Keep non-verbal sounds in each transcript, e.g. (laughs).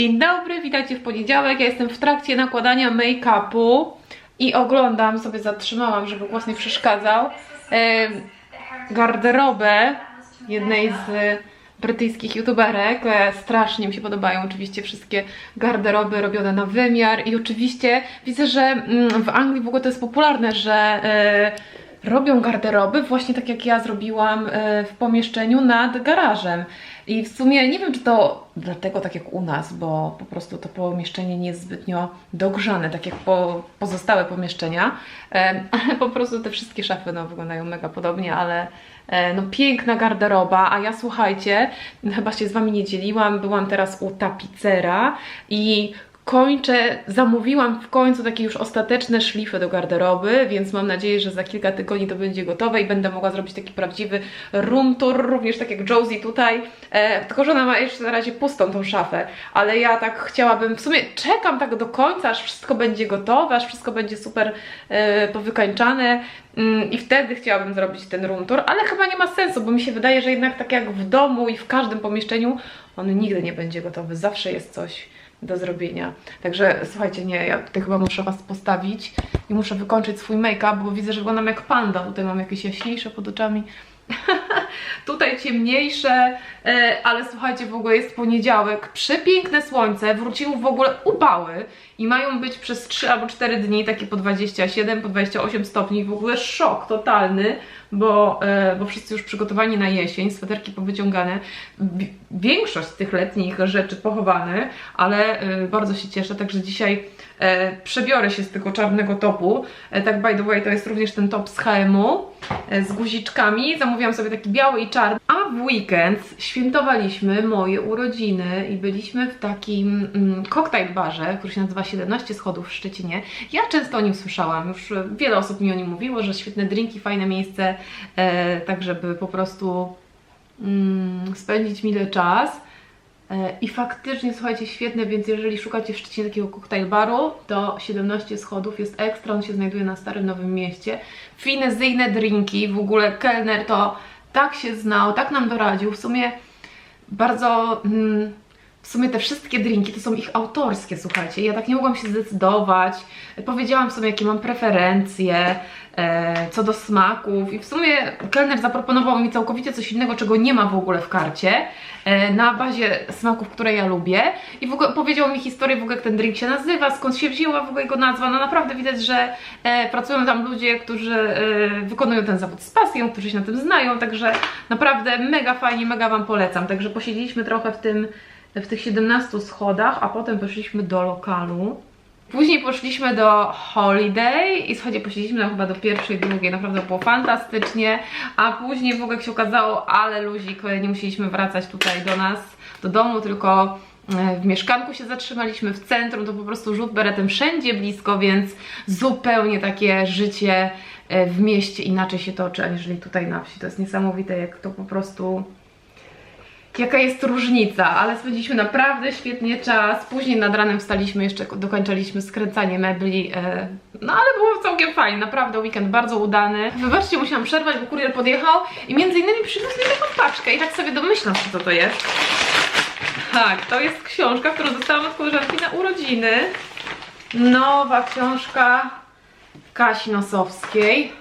Dzień dobry, witajcie w poniedziałek. Ja jestem w trakcie nakładania make-upu i oglądam, sobie zatrzymałam, żeby głos nie przeszkadzał, em, garderobę jednej z brytyjskich youtuberek. E, Strasznie mi się podobają oczywiście wszystkie garderoby robione na wymiar i oczywiście widzę, że mm, w Anglii w ogóle to jest popularne, że e, robią garderoby właśnie tak jak ja zrobiłam e, w pomieszczeniu nad garażem. I w sumie nie wiem, czy to dlatego tak jak u nas, bo po prostu to pomieszczenie nie jest zbytnio dogrzane, tak jak po, pozostałe pomieszczenia, (laughs) ale po prostu te wszystkie szafy no, wyglądają mega podobnie, ale e, no piękna garderoba, a ja słuchajcie, chyba się z Wami nie dzieliłam, byłam teraz u tapicera i kończę, zamówiłam w końcu takie już ostateczne szlify do garderoby, więc mam nadzieję, że za kilka tygodni to będzie gotowe i będę mogła zrobić taki prawdziwy room tour, również tak jak Josie tutaj, e, tylko że ona ma jeszcze na razie pustą tą szafę, ale ja tak chciałabym, w sumie czekam tak do końca, aż wszystko będzie gotowe, aż wszystko będzie super e, powykańczane mm, i wtedy chciałabym zrobić ten room tour, ale chyba nie ma sensu, bo mi się wydaje, że jednak tak jak w domu i w każdym pomieszczeniu, on nigdy nie będzie gotowy, zawsze jest coś do zrobienia. Także słuchajcie, nie, ja tutaj chyba muszę Was postawić i muszę wykończyć swój make-up, bo widzę, że wyglądam jak panda. Tutaj mam jakieś jaśniejsze pod oczami. (laughs) tutaj ciemniejsze, ale słuchajcie, w ogóle jest poniedziałek, przepiękne słońce, wróciły w ogóle upały i mają być przez 3 albo 4 dni takie po 27, po 28 stopni, w ogóle szok totalny, bo, e, bo wszyscy już przygotowani na jesień, sweterki powyciągane, Wi- większość tych letnich rzeczy pochowane, ale e, bardzo się cieszę, także dzisiaj e, przebiorę się z tego czarnego topu, e, tak by the way to jest również ten top z H&M-u, e, z guziczkami, zamówiłam sobie taki biały i czarny, a w weekend świętowaliśmy moje urodziny i byliśmy w takim mm, cocktail barze, który się nazywa 17 schodów w Szczecinie. Ja często o nim słyszałam, już e, wiele osób mi o nim mówiło, że świetne drinki, fajne miejsce, e, tak żeby po prostu mm, spędzić mile czas. E, I faktycznie, słuchajcie, świetne, więc jeżeli szukacie w Szczecinie takiego koktajl baru, to 17 schodów jest ekstra, on się znajduje na Starym Nowym Mieście. Finezyjne drinki, w ogóle kelner to tak się znał, tak nam doradził, w sumie bardzo... Mm, w sumie te wszystkie drinki to są ich autorskie, słuchajcie. Ja tak nie mogłam się zdecydować. Powiedziałam sobie, jakie mam preferencje e, co do smaków. I w sumie kelner zaproponował mi całkowicie coś innego, czego nie ma w ogóle w karcie, e, na bazie smaków, które ja lubię. I w ogóle powiedział mi historię w ogóle jak ten drink się nazywa, skąd się wzięła w ogóle jego nazwa, no naprawdę widać, że e, pracują tam ludzie, którzy e, wykonują ten zawód z pasją, którzy się na tym znają, także naprawdę mega fajnie, mega Wam polecam, także posiedzieliśmy trochę w tym, w tych 17 schodach, a potem poszliśmy do lokalu. Później poszliśmy do Holiday i słuchajcie, posiedzieliśmy tam chyba do pierwszej, drugiej, naprawdę było fantastycznie, a później w ogóle jak się okazało, ale luzik, nie musieliśmy wracać tutaj do nas, do domu, tylko e, w mieszkanku się zatrzymaliśmy, w centrum, to po prostu rzut beretem wszędzie blisko, więc zupełnie takie życie e, w mieście inaczej się toczy, aniżeli tutaj na wsi. To jest niesamowite, jak to po prostu jaka jest różnica, ale spędziliśmy naprawdę świetnie czas. Później nad ranem wstaliśmy, jeszcze dokończyliśmy skręcanie mebli, e, no ale było całkiem fajnie, naprawdę weekend bardzo udany. Wybaczcie, musiałam przerwać, bo kurier podjechał i między innymi przyniósł mi taką paczkę i tak sobie domyślam się, co to jest. Tak, to jest książka, którą dostałam od koleżanki na urodziny. Nowa książka Kasi Nosowskiej.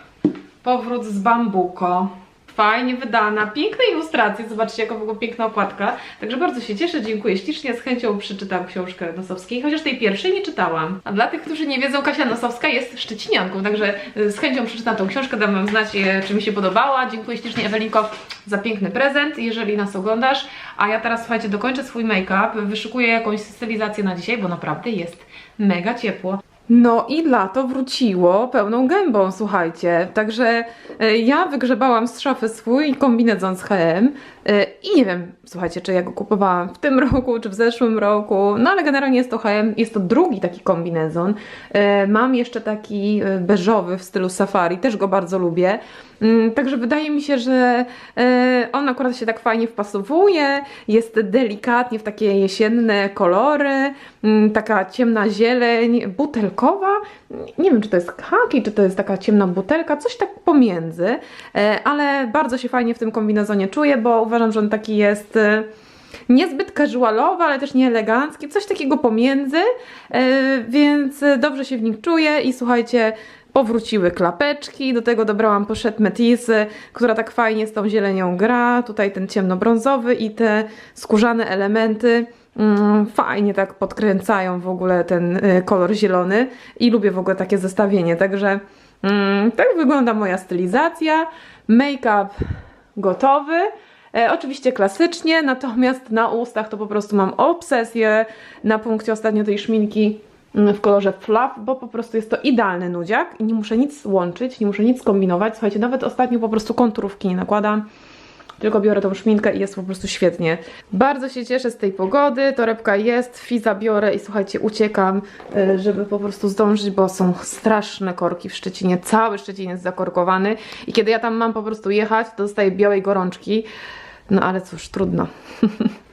Powrót z bambuko. Fajnie wydana, piękne ilustracje, zobaczcie jaka w ogóle piękna okładka. Także bardzo się cieszę, dziękuję ślicznie, z chęcią przeczytam książkę Nosowskiej, chociaż tej pierwszej nie czytałam. A dla tych, którzy nie wiedzą, Kasia Nosowska jest szczecinianką, także y, z chęcią przeczytam tą książkę, dam Wam znać, e, czy mi się podobała. Dziękuję ślicznie Ewelinko za piękny prezent, jeżeli nas oglądasz. A ja teraz, słuchajcie, dokończę swój make-up, wyszukuję jakąś stylizację na dzisiaj, bo naprawdę jest mega ciepło. No i lato wróciło pełną gębą, słuchajcie. Także e, ja wygrzebałam z szafy swój kombinezon z H&M i nie wiem, słuchajcie, czy ja go kupowałam w tym (laughs) roku, czy w zeszłym roku, no ale generalnie jest to H&M, jest to drugi taki kombinezon. E, Mam jeszcze taki e, beżowy w stylu safari, też go bardzo lubię. Mm, Także wydaje mi się, że on akurat się tak fajnie wpasowuje, jest delikatnie w takie jesienne kolory, mm, taka ciemna zieleń, butelkowa. Nie wiem, czy to jest khaki, czy to jest taka ciemna butelka, coś tak pomiędzy, ale bardzo się fajnie w tym kombinezonie czuję, bo uważam, że on taki jest. e, niezbyt casualowe, ale też nie eleganckie, coś takiego pomiędzy, e, więc dobrze się w nich czuję i słuchajcie, powróciły klapeczki, do tego dobrałam pochette Metisy, która tak fajnie z tą zielenią gra, tutaj ten ciemnobrązowy i te skórzane elementy mm, fajnie tak podkręcają w ogóle ten y, kolor zielony i lubię w ogóle takie zestawienie, także mm, tak wygląda moja stylizacja, make-up gotowy. E, oczywiście klasycznie, natomiast na ustach to po prostu mam obsesję na punkcie ostatnio tej szminki mm, w kolorze fluff, bo po prostu jest to idealny nudziak i nie muszę nic łączyć, nie muszę nic kombinować. Słuchajcie, nawet ostatnio po prostu konturówki nie nakładam, tylko biorę tą szminkę i jest po prostu świetnie. Bardzo się cieszę z tej pogody, torebka jest, fiza biorę i słuchajcie, uciekam, e, żeby po prostu zdążyć, bo są straszne korki w Szczecinie, cały Szczecin jest zakorkowany i kiedy ja tam mam po prostu jechać, to dostaję białej gorączki, no ale cóż, trudno. (laughs)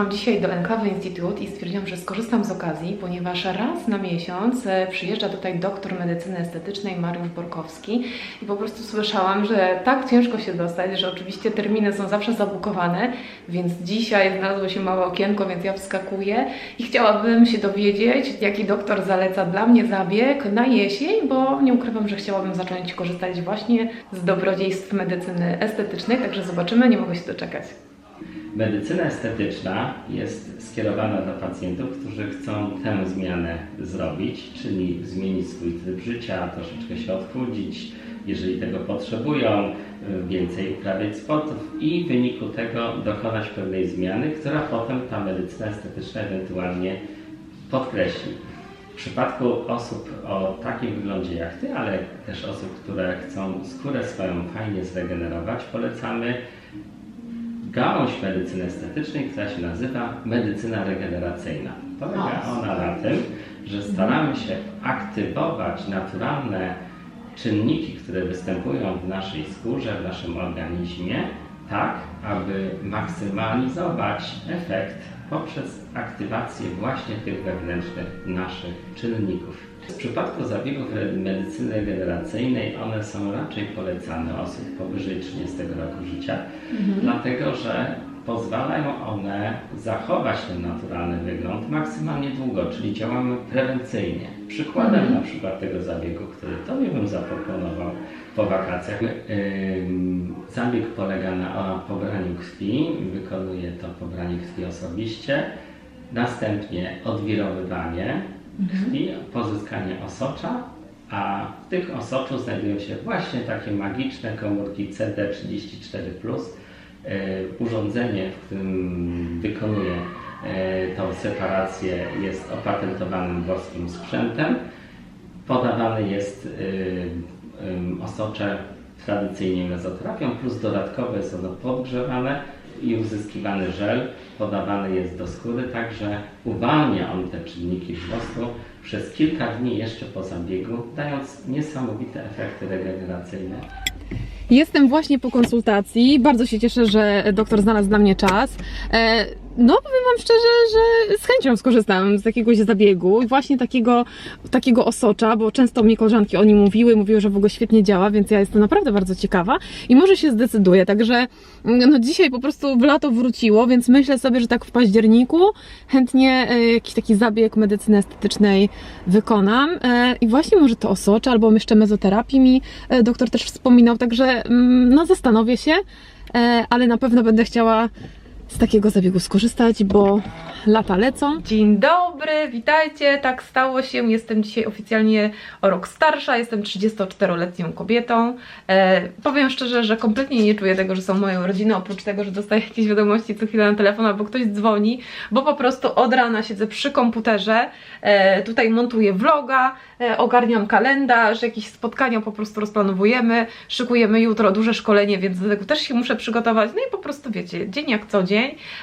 Przyjechałam dzisiaj do Enklawy Institute i stwierdziłam, że skorzystam z okazji, ponieważ raz na miesiąc e, przyjeżdża tutaj doktor medycyny estetycznej Mariusz Borkowski i po prostu słyszałam, że tak ciężko się dostać, że oczywiście terminy są zawsze zabukowane, więc dzisiaj znalazło się małe okienko, więc ja wskakuję i chciałabym się dowiedzieć, jaki doktor zaleca dla mnie zabieg na jesień, bo nie ukrywam, że chciałabym zacząć korzystać właśnie z dobrodziejstw medycyny estetycznej, także zobaczymy, nie mogę się doczekać. Medycyna estetyczna jest skierowana do pacjentów, którzy chcą tę zmianę zrobić, czyli zmienić swój tryb życia, troszeczkę się odchudzić, jeżeli tego potrzebują, więcej uprawiać sportów i w wyniku tego dokonać pewnej zmiany, która potem ta medycyna estetyczna ewentualnie podkreśli. W przypadku osób o takim wyglądzie jak Ty, ale też osób, które chcą skórę swoją fajnie zregenerować, polecamy gałąź medycyny estetycznej, która się nazywa medycyna regeneracyjna. Polega ona na tym, że staramy się aktywować naturalne czynniki, które występują w naszej skórze, w naszym organizmie, tak, aby maksymalizować efekt poprzez aktywację właśnie tych wewnętrznych naszych czynników. W przypadku zabiegów medycyny regeneracyjnej one są raczej polecane osób powyżej 30 roku życia, dlatego że pozwalają one zachować ten naturalny wygląd maksymalnie długo, czyli działamy prewencyjnie. Przykładem na przykład tego zabiegu, który Tobie bym zaproponował po wakacjach, zabieg polega na pobraniu krwi, wykonuje to pobranie krwi osobiście, następnie odwirowywanie krwi, pozyskanie osocza, a w tych osoczu znajdują się właśnie takie magiczne komórki CD34+. E, Urządzenie, w którym wykonuje e, tą separację jest opatentowanym włoskim sprzętem. Podawane jest y, osocze tradycyjnie mezoterapią, plus dodatkowo jest ono podgrzewane i uzyskiwany żel podawany jest do skóry, także uwalnia on te czynniki wzrostu przez kilka dni jeszcze po zabiegu, dając niesamowite efekty regeneracyjne. Jestem właśnie po konsultacji. Bardzo się cieszę, że doktor znalazł dla mnie czas. E, No, powiem Wam szczerze, że z chęcią skorzystałam z jakiegoś zabiegu i właśnie takiego, takiego osocza, bo często mi koleżanki o nim mówiły, mówiły, że w ogóle świetnie działa, więc ja jestem naprawdę bardzo ciekawa i może się zdecyduję. Także mm, no dzisiaj po prostu w lato wróciło, więc myślę sobie, że tak w październiku chętnie e, jakiś taki zabieg medycyny estetycznej wykonam. E, I właśnie może to osocze, albo jeszcze mezoterapii mi doktor też wspominał, także no zastanowię się, e, ale na pewno będę chciała z takiego zabiegu skorzystać, bo lata lecą. Dzień dobry, witajcie. Tak stało się. Jestem dzisiaj oficjalnie o rok starsza. Jestem 34-letnią kobietą. E, powiem szczerze, że kompletnie nie czuję tego, że są moją rodziną, oprócz tego, że dostaję jakieś wiadomości co chwilę na telefon albo ktoś dzwoni, bo po prostu od rana siedzę przy komputerze. E, tutaj montuję vloga, e, ogarniam kalendarz, jakieś spotkania po prostu rozplanowujemy. Szykujemy jutro duże szkolenie, więc do tego też się muszę przygotować. No i po prostu wiecie, dzień jak co dzień.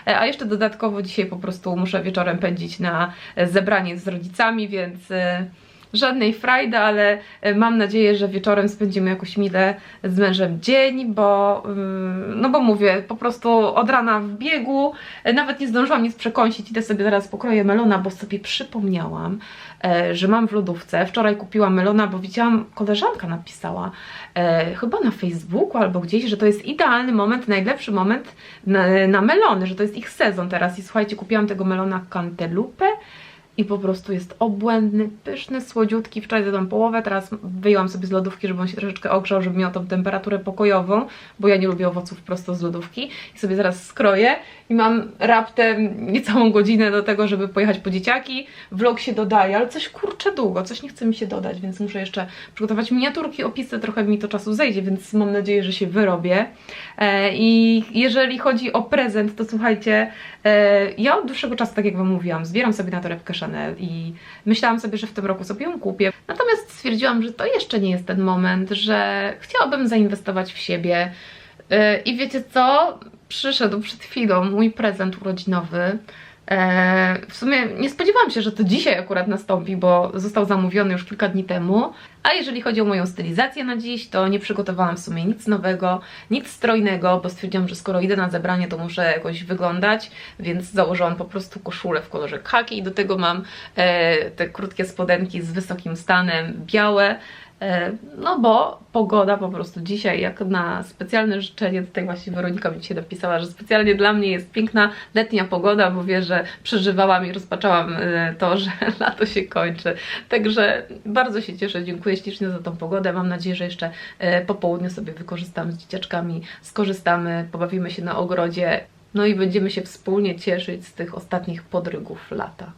E, A jeszcze dodatkowo dzisiaj po prostu muszę wieczorem pędzić na zebranie z rodzicami, więc e, żadnej frajdy, ale e, mam nadzieję, że wieczorem spędzimy jakoś mile z mężem dzień, bo ym, no bo mówię, po prostu od rana w biegu, e, nawet nie zdążyłam nic przekąsić, idę sobie zaraz pokroję melona, bo sobie przypomniałam, e, że mam w lodówce. Wczoraj kupiłam melona, bo widziałam, koleżanka napisała, chyba na Facebooku albo gdzieś, że to jest idealny moment, najlepszy moment na, na melony, że to jest ich sezon teraz. I słuchajcie, kupiłam tego melona cantelupę i po prostu jest obłędny, pyszny, słodziutki. Wczoraj zjadłam połowę, teraz wyjęłam sobie z lodówki, żeby on się troszeczkę ogrzał, żeby miał tą temperaturę pokojową, bo ja nie lubię owoców prosto z lodówki. I sobie zaraz skroję i mam raptem niecałą godzinę do tego, żeby pojechać po dzieciaki. Vlog się dodaje, ale coś kurczę długo, coś nie chce mi się dodać, więc muszę jeszcze przygotować miniaturki, opisy, trochę mi to czasu zejdzie, więc mam nadzieję, że się wyrobię. E, I jeżeli chodzi o prezent, to słuchajcie, e, ja od dłuższego czasu, tak jak Wam mówiłam, zbieram sobie na torebkę Chanel i myślałam sobie, że w tym roku sobie ją kupię. Natomiast stwierdziłam, że to jeszcze nie jest ten moment, że chciałabym zainwestować w siebie. E, I wiecie co? Przyszedł przed chwilą mój prezent urodzinowy. E, W sumie nie spodziewałam się, że to dzisiaj akurat nastąpi, bo został zamówiony już kilka dni temu. A jeżeli chodzi o moją stylizację na dziś, to nie przygotowałam w sumie nic nowego, nic strojnego, bo stwierdziłam, że skoro idę na zebranie, to muszę jakoś wyglądać, więc założyłam po prostu koszulę w kolorze khaki i do tego mam e, te krótkie spodenki z wysokim stanem, białe. E, No bo pogoda po prostu dzisiaj, jak na specjalne życzenie, tutaj właśnie Weronika mi dzisiaj napisała, że specjalnie dla mnie jest piękna letnia pogoda, bo wie, że przeżywałam i rozpaczałam e, to, że (laughs) lato się kończy. Także bardzo się cieszę, dziękuję ślicznie za tą pogodę. Mam nadzieję, że jeszcze e, po południu sobie wykorzystam z dzieciaczkami, skorzystamy, pobawimy się na ogrodzie, no i będziemy się wspólnie cieszyć z tych ostatnich podrygów lata.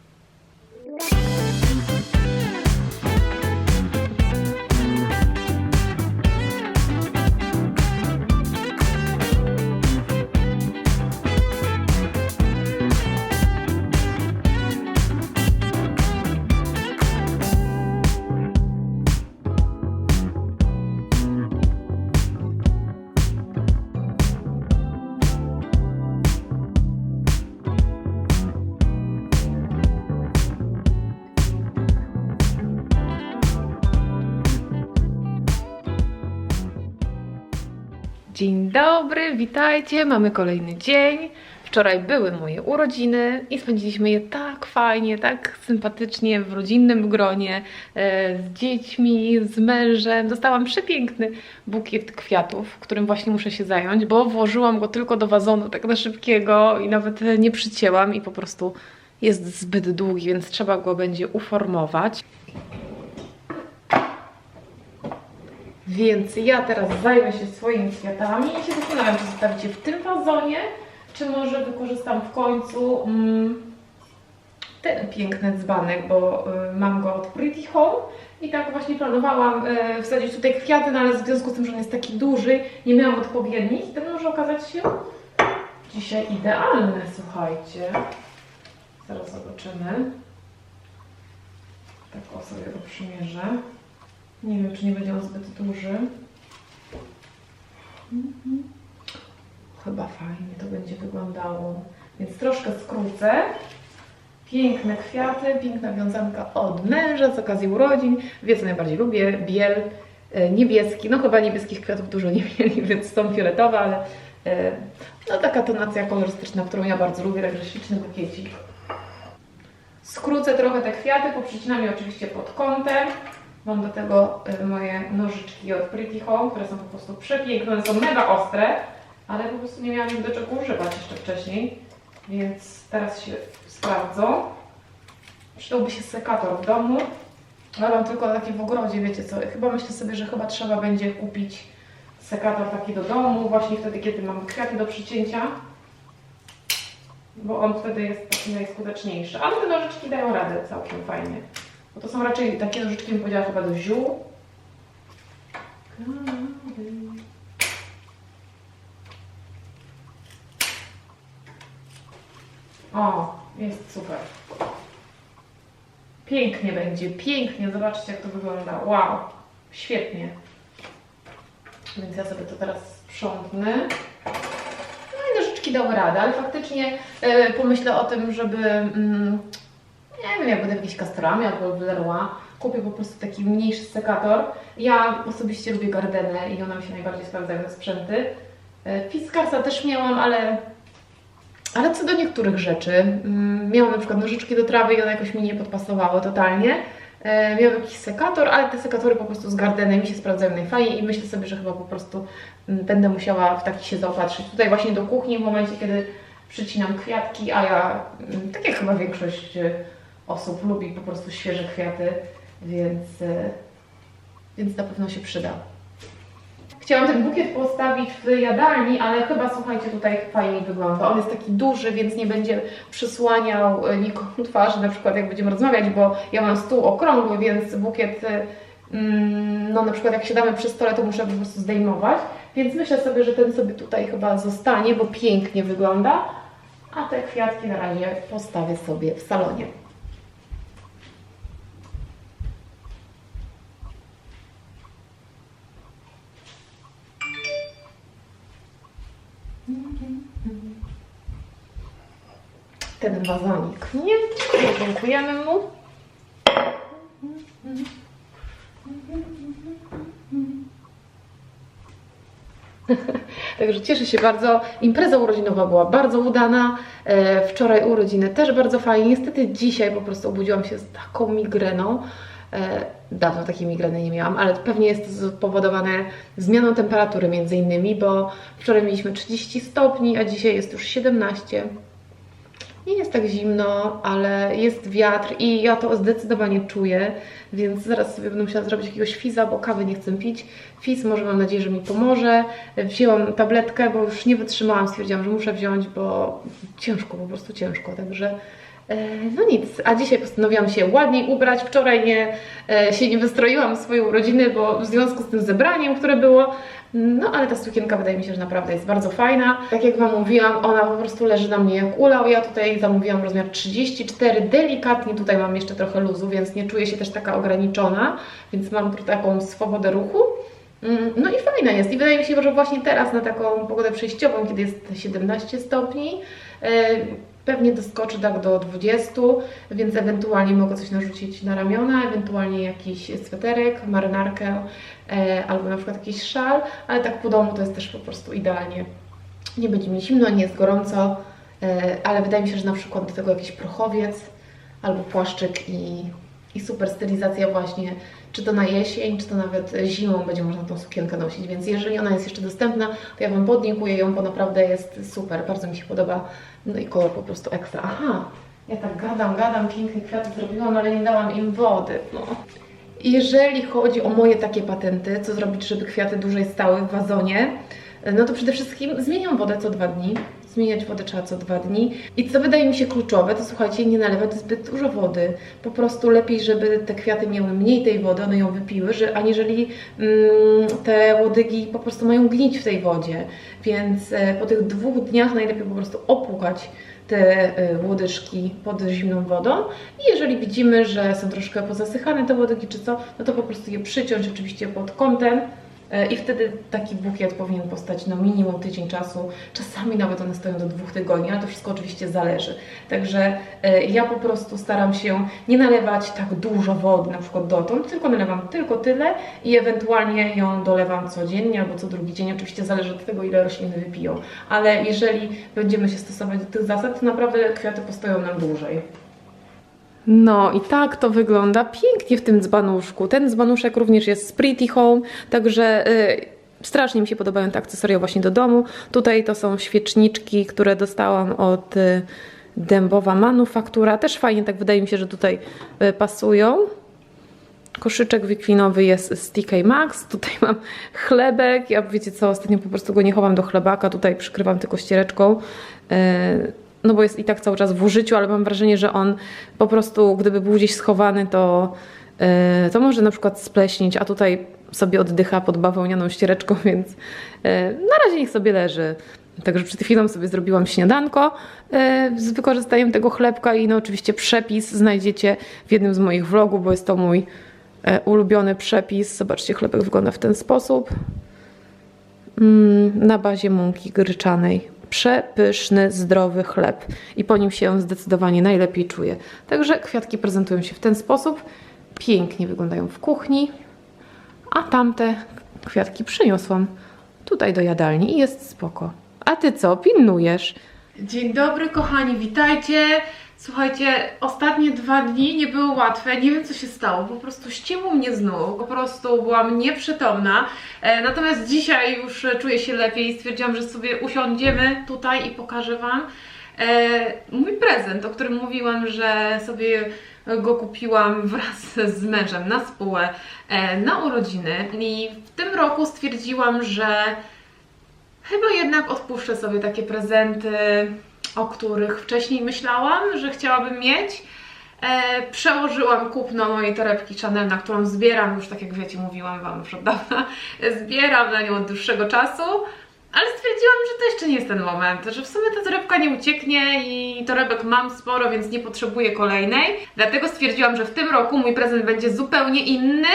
Dobry, witajcie, mamy kolejny dzień. Wczoraj były moje urodziny i spędziliśmy je tak fajnie, tak sympatycznie w rodzinnym gronie, e, z dziećmi, z mężem. Dostałam przepiękny bukiet kwiatów, którym właśnie muszę się zająć, bo włożyłam go tylko do wazonu tak na szybkiego i nawet nie przycięłam i po prostu jest zbyt długi, więc trzeba go będzie uformować. Więc ja teraz zajmę się swoimi kwiatami i się zastanawiam, czy zostawić je w tym wazonie, czy może wykorzystam w końcu mm, ten piękny dzbanek, bo y, mam go od Pretty Home i tak właśnie planowałam y, wsadzić tutaj kwiaty, no ale w związku z tym, że on jest taki duży, nie miałam odpowiednich, to może okazać się dzisiaj idealne, słuchajcie. Zaraz zobaczymy. Tak o sobie go przymierzę. Nie wiem, czy nie będzie on zbyt duży. Chyba fajnie to będzie wyglądało. Więc troszkę skrócę. Piękne kwiaty, piękna wiązanka od męża z okazji urodzin. Wie, co najbardziej lubię. Biel, e, niebieski. No chyba niebieskich kwiatów dużo nie (laughs) mieli, więc są fioletowe, ale e, no taka tonacja kolorystyczna, którą ja bardzo lubię, także śliczny bukiecik. Skrócę trochę te kwiaty, poprzycinam je oczywiście pod kątem. Mam do tego y, moje nożyczki od Pretty Home, które są po prostu przepiękne, są mega ostre, ale po prostu nie miałam do czego używać jeszcze wcześniej, więc teraz się sprawdzą. Przydałby się sekator w domu, ale mam tylko taki w ogrodzie, wiecie co, chyba myślę sobie, że chyba trzeba będzie kupić sekator taki do domu, właśnie wtedy, kiedy mam kwiaty do przycięcia, bo on wtedy jest taki najskuteczniejszy, ale te nożyczki dają radę całkiem fajnie. To są raczej takie nożyczki, bym powiedziała, chyba do ziół. O, jest super. Pięknie będzie, pięknie. Zobaczcie, jak to wygląda. Wow, świetnie. Więc ja sobie to teraz sprzątnę. No i nożyczki dały radę, ale faktycznie e, pomyślę o tym, żeby... Mm, nie wiem, jak będę w jakiejś Castorami albo w Leroy kupię po prostu taki mniejszy sekator. Ja osobiście lubię gardenę i one mi się najbardziej sprawdzają na sprzęty. E, Fiskarsa też miałam, ale ale co do niektórych rzeczy, mm, miałam na przykład nożyczki do trawy i one jakoś mi nie podpasowały totalnie. E, miałam jakiś sekator, ale te sekatory po prostu z Gardeny mi się sprawdzają najfajniej i myślę sobie, że chyba po prostu mm, będę musiała w taki się zaopatrzyć. Tutaj właśnie do kuchni w momencie, kiedy przycinam kwiatki, a ja, mm, tak jak chyba większość e, osób, lubi po prostu świeże kwiaty, więc, e, więc na pewno się przyda. Chciałam ten bukiet postawić w jadalni, ale chyba słuchajcie, tutaj fajniej wygląda. On jest taki duży, więc nie będzie przysłaniał e, nikomu twarzy, na przykład jak będziemy rozmawiać, bo ja mam stół okrągły, więc bukiet, e, mm, no na przykład jak siadamy przy stole, to muszę po prostu zdejmować. Więc myślę sobie, że ten sobie tutaj chyba zostanie, bo pięknie wygląda. A te kwiatki na razie postawię sobie w salonie. Ten wazonik. Nie, dziękujemy mu. (laughs) Także cieszę się bardzo. Impreza urodzinowa była bardzo udana. E, Wczoraj urodziny też bardzo fajnie. Niestety dzisiaj po prostu obudziłam się z taką migreną. E, Dawno takiej migreny nie miałam, ale pewnie jest to spowodowane zmianą temperatury między innymi, bo wczoraj mieliśmy 30 stopni, a dzisiaj jest już 17. Nie jest tak zimno, ale jest wiatr i ja to zdecydowanie czuję, więc zaraz sobie będę musiała zrobić jakiegoś fiza, bo kawy nie chcę pić. Fiz może mam nadzieję, że mi pomoże. Wzięłam tabletkę, bo już nie wytrzymałam, stwierdziłam, że muszę wziąć, bo ciężko, po prostu ciężko, także e, no nic, a dzisiaj postanowiłam się ładniej ubrać. Wczoraj nie, e, się nie wystroiłam w swoje urodziny, bo w związku z tym zebraniem, które było, no ale ta sukienka wydaje mi się, że naprawdę jest bardzo fajna. Tak jak Wam mówiłam, ona po prostu leży na mnie jak ulał. Ja tutaj zamówiłam rozmiar 34, delikatnie tutaj mam jeszcze trochę luzu, więc nie czuję się też taka ograniczona, więc mam tu taką swobodę ruchu. Mm, No i fajna jest i wydaje mi się, że właśnie teraz na taką pogodę przejściową, kiedy jest 17 stopni, e, pewnie doskoczy tak do 20, więc ewentualnie mogę coś narzucić na ramiona, ewentualnie jakiś sweterek, marynarkę e, albo na przykład jakiś szal, ale tak po domu to jest też po prostu idealnie. Nie będzie mi zimno, nie jest gorąco, e, ale wydaje mi się, że na przykład do tego jakiś prochowiec albo płaszczyk i, i super stylizacja właśnie, czy to na jesień, czy to nawet zimą będzie można tą sukienkę nosić, więc jeżeli ona jest jeszcze dostępna, to ja Wam podlinkuję ją, bo naprawdę jest super, bardzo mi się podoba, no i kolor po prostu ekstra. Aha, ja tak gadam, gadam, piękne kwiaty zrobiłam, ale nie dałam im wody, no. Jeżeli chodzi o moje takie patenty, co zrobić, żeby kwiaty dłużej stały w wazonie, no to przede wszystkim zmieniam wodę co dwa dni. Zmieniać wodę trzeba co dwa dni. I co wydaje mi się kluczowe, to słuchajcie, nie nalewać zbyt dużo wody. Po prostu lepiej, żeby te kwiaty miały mniej tej wody, one ją wypiły, że, aniżeli mm, te łodygi po prostu mają gnić w tej wodzie. Więc e, po tych dwóch dniach najlepiej po prostu opłukać te e, łodyczki pod zimną wodą i jeżeli widzimy, że są troszkę pozasychane te łodygi czy co, no to po prostu je przyciąć oczywiście pod kątem i wtedy taki bukiet powinien powstać no minimum tydzień czasu, czasami nawet one stoją do dwóch tygodni, ale to wszystko oczywiście zależy. Także e, ja po prostu staram się nie nalewać tak dużo wody na przykład dotąd, tylko nalewam tylko tyle i ewentualnie ją dolewam codziennie albo co drugi dzień, oczywiście zależy od tego ile rośliny wypiją, ale jeżeli będziemy się stosować do tych zasad, to naprawdę kwiaty postoją nam dłużej. No i tak to wygląda pięknie w tym dzbanuszku. Ten dzbanuszek również jest z Pretty Home, także y, strasznie mi się podobają te akcesoria właśnie do domu. Tutaj to są świeczniczki, które dostałam od y, Dębowa Manufaktura. Też fajnie, tak wydaje mi się, że tutaj y, pasują. Koszyczek wiklinowy jest z TK Maxx. Tutaj mam chlebek. Ja wiecie co, ostatnio po prostu go nie chowam do chlebaka. Tutaj przykrywam tylko ściereczką. No bo jest i tak cały czas w użyciu, ale mam wrażenie, że on po prostu, gdyby był gdzieś schowany, to, yy, to może na przykład spleśnić, a tutaj sobie oddycha pod bawełnianą ściereczką, (laughs) więc yy, na razie niech sobie leży. Także przed chwilą sobie zrobiłam śniadanko yy, z wykorzystaniem tego chlebka i no oczywiście przepis znajdziecie w jednym z moich vlogów, bo jest to mój e, ulubiony przepis. Zobaczcie, chlebek wygląda w ten sposób. Mm, na bazie mąki gryczanej. Przepyszny, zdrowy chleb i po nim się zdecydowanie najlepiej czuję. Także kwiatki prezentują się w ten sposób. pięknie wyglądają w kuchni, a tamte kwiatki przyniosłam tutaj do jadalni i jest spoko. A ty co, pilnujesz? Dzień dobry kochani, witajcie. Słuchajcie, ostatnie dwa dni nie były łatwe, nie wiem co się stało, po prostu ścięło mnie z nóg, po prostu byłam nieprzytomna. E, natomiast dzisiaj już czuję się lepiej i stwierdziłam, że sobie usiądziemy tutaj i pokażę Wam e, mój prezent, o którym mówiłam, że sobie go kupiłam (laughs) wraz z mężem na spółę e, na urodziny. I w tym roku stwierdziłam, że Chyba jednak odpuszczę sobie takie prezenty, o których wcześniej myślałam, że chciałabym mieć. E, przełożyłam kupno mojej torebki Chanel, na którą zbieram już, tak jak wiecie, mówiłam Wam już od dawna, (laughs) zbieram na nią od dłuższego czasu, ale stwierdziłam, że to jeszcze nie jest ten moment, że w sumie ta torebka nie ucieknie i torebek mam sporo, więc nie potrzebuję kolejnej. Dlatego stwierdziłam, że w tym roku mój prezent będzie zupełnie inny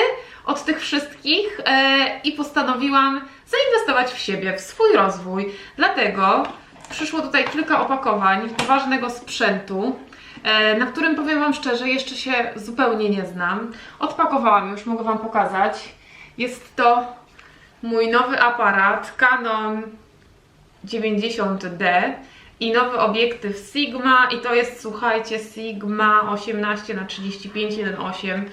od tych wszystkich e, i postanowiłam zainwestować w siebie, w swój rozwój. Dlatego przyszło tutaj kilka opakowań ważnego sprzętu, e, na którym powiem Wam szczerze, jeszcze się zupełnie nie znam. Odpakowałam już, mogę Wam pokazać. Jest to mój nowy aparat Canon 90D i nowy obiektyw Sigma i to jest, słuchajcie, Sigma 18 na 35 1.8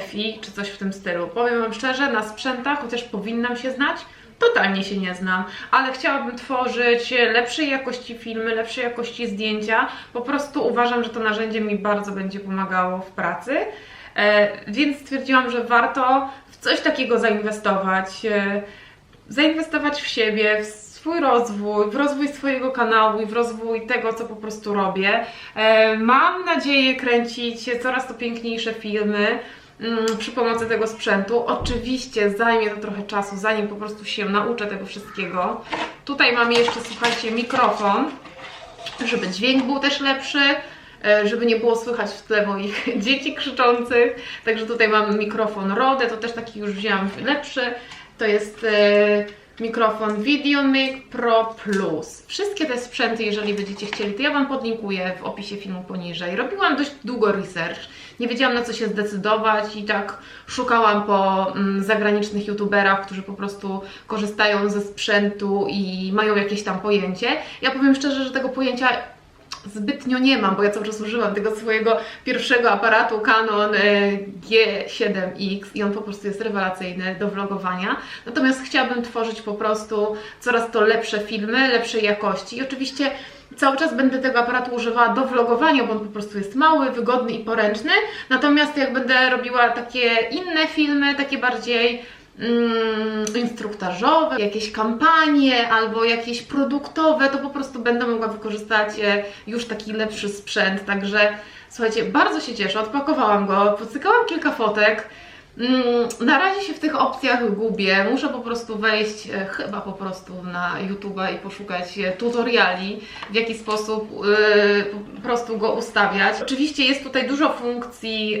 FI czy coś w tym stylu. Powiem Wam szczerze, na sprzętach, chociaż powinnam się znać, totalnie się nie znam, ale chciałabym tworzyć lepszej jakości filmy, lepszej jakości zdjęcia. Po prostu uważam, że to narzędzie mi bardzo będzie pomagało w pracy. E, więc stwierdziłam, że warto w coś takiego zainwestować. E, zainwestować w siebie, w swój rozwój, w rozwój swojego kanału i w rozwój tego, co po prostu robię. E, mam nadzieję kręcić coraz to piękniejsze filmy przy pomocy tego sprzętu. Oczywiście zajmie to trochę czasu, zanim po prostu się nauczę tego wszystkiego. Tutaj mam jeszcze, słuchajcie, mikrofon, żeby dźwięk był też lepszy e, żeby nie było słychać w tle moich (laughs) dzieci krzyczących. Także tutaj mam mikrofon Rode, to też taki już wzięłam lepszy. To jest e, mikrofon VideoMic Pro Plus. Wszystkie te sprzęty, jeżeli będziecie chcieli, to ja Wam podlinkuję w opisie filmu poniżej. Robiłam dość długo research, nie wiedziałam na co się zdecydować i tak szukałam po mm, zagranicznych youtuberach, którzy po prostu korzystają ze sprzętu i mają jakieś tam pojęcie. Ja powiem szczerze, że tego pojęcia zbytnio nie mam, bo ja cały czas używam tego swojego pierwszego aparatu Canon e, G7X i on po prostu jest rewelacyjny do vlogowania. Natomiast chciałabym tworzyć po prostu coraz to lepsze filmy, lepszej jakości i oczywiście cały czas będę tego aparatu używała do vlogowania, bo on po prostu jest mały, wygodny i poręczny. Natomiast jak będę robiła takie inne filmy, takie bardziej mm, instruktażowe, jakieś kampanie albo jakieś produktowe, to po prostu będę mogła wykorzystać e, już taki lepszy sprzęt. Także słuchajcie, bardzo się cieszę, odpakowałam go, pocykałam kilka fotek. Mm, Na razie się w tych opcjach gubię. Muszę po prostu wejść e, chyba po prostu na YouTube i poszukać e, tutoriali, w jaki sposób e, po prostu go ustawiać. Oczywiście jest tutaj dużo funkcji,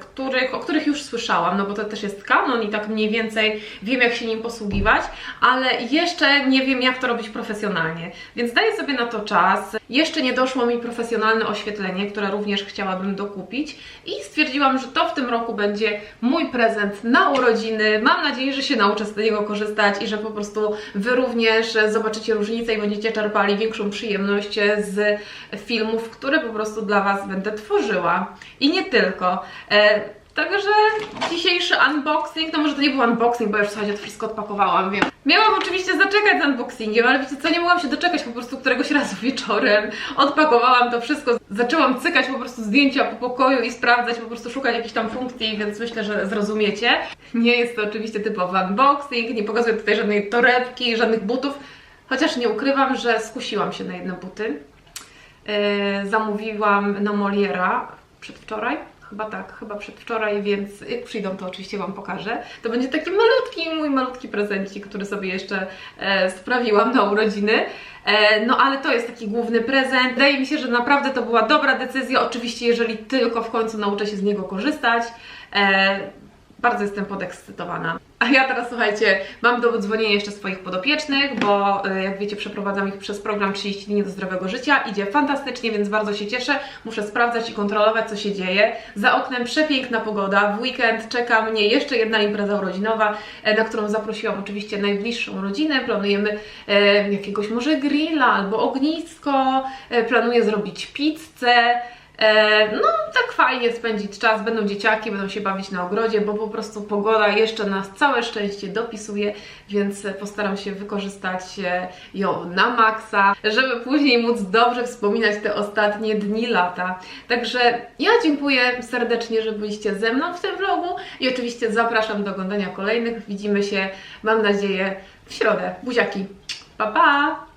których, o których już słyszałam, no bo to też jest Canon i tak mniej więcej wiem, jak się nim posługiwać, ale jeszcze nie wiem, jak to robić profesjonalnie. Więc daję sobie na to czas. Jeszcze nie doszło mi profesjonalne oświetlenie, które również chciałabym dokupić i stwierdziłam, że to w tym roku będzie mój prezent na urodziny. Mam nadzieję, że się nauczę z niego korzystać i że po prostu Wy również zobaczycie różnicę i będziecie czerpali większą przyjemność z filmów, które po prostu dla Was będę tworzyła. I nie tylko. Także dzisiejszy unboxing, no może to nie był unboxing, bo już słuchajcie, to wszystko odpakowałam, wiem. Miałam oczywiście zaczekać z unboxingiem, ale wiecie co, nie mogłam się doczekać po prostu któregoś razu wieczorem. Odpakowałam to wszystko, zaczęłam cykać po prostu zdjęcia po pokoju i sprawdzać, po prostu szukać jakichś tam funkcji, więc myślę, że zrozumiecie. Nie jest to oczywiście typowy unboxing, nie pokazuję tutaj żadnej torebki, żadnych butów, chociaż nie ukrywam, że skusiłam się na jedne buty. Yy, zamówiłam na Moliera przedwczoraj. Chyba tak, chyba przedwczoraj, więc jak przyjdą, to oczywiście Wam pokażę. To będzie taki malutki, mój malutki prezencik, który sobie jeszcze e, sprawiłam na urodziny. E, no ale to jest taki główny prezent. Wydaje mi się, że naprawdę to była dobra decyzja. Oczywiście, jeżeli tylko w końcu nauczę się z niego korzystać. E, Bardzo jestem podekscytowana. A ja teraz, słuchajcie, mam do dzwonienia jeszcze swoich podopiecznych, bo y, jak wiecie, przeprowadzam ich przez program 30 dni do zdrowego życia. Idzie fantastycznie, więc bardzo się cieszę. Muszę sprawdzać i kontrolować, co się dzieje. Za oknem przepiękna pogoda. W weekend czeka mnie jeszcze jedna impreza urodzinowa, e, na którą zaprosiłam oczywiście najbliższą rodzinę. Planujemy e, jakiegoś może grilla albo ognisko. E, planuję zrobić pizzę. E, No, tak fajnie spędzić czas. Będą dzieciaki, będą się bawić na ogrodzie, bo po prostu pogoda jeszcze nas całe szczęście dopisuje, więc postaram się wykorzystać e, ją na maksa, żeby później móc dobrze wspominać te ostatnie dni lata. Także ja dziękuję serdecznie, że byliście ze mną w tym vlogu i oczywiście zapraszam do oglądania kolejnych. Widzimy się, mam nadzieję, w środę. Buziaki. Pa, pa!